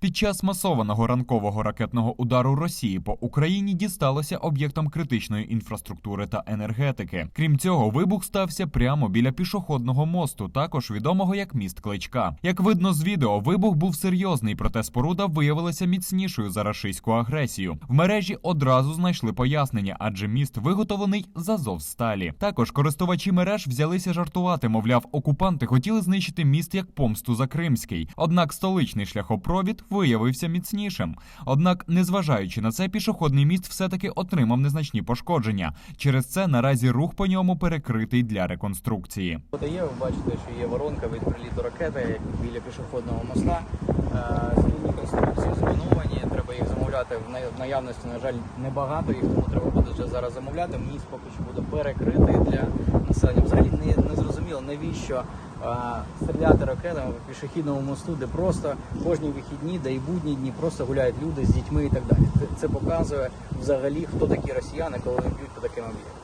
Під час масованого ранкового ракетного удару Росії по Україні дісталося об'єктам критичної інфраструктури та енергетики. Крім цього, вибух стався прямо біля пішохідного мосту, також відомого як міст Кличка. Як видно з відео, вибух був серйозний, проте споруда виявилася міцнішою за рашистську агресію. В мережі одразу знайшли пояснення, адже міст виготовлений з Азовсталі. Також користувачі мереж взялися жартувати. Мовляв, окупанти хотіли знищити міст як помсту за Кримський. Однак столичний шляхопровід виявився міцнішим. Однак, незважаючи на це, пішохідний міст все-таки отримав незначні пошкодження. Через це наразі рух по ньому перекритий для реконструкції. От ви бачите, що є воронка від приліту ракети біля пішохідного моста. Е, Змінні конструкції зруйновані, треба їх замовляти в наявності, на жаль, небагато їх, тому треба буде вже зараз замовляти. Міст поки що буде перекритий для населення. Взагалі не, не зрозуміло, навіщо стріляти ракетами по пішохідному мосту, де просто кожні вихідні, де і будні дні просто гуляють люди з дітьми і так далі. Це показує взагалі, хто такі росіяни, коли вони б'ють по таким об'єктам.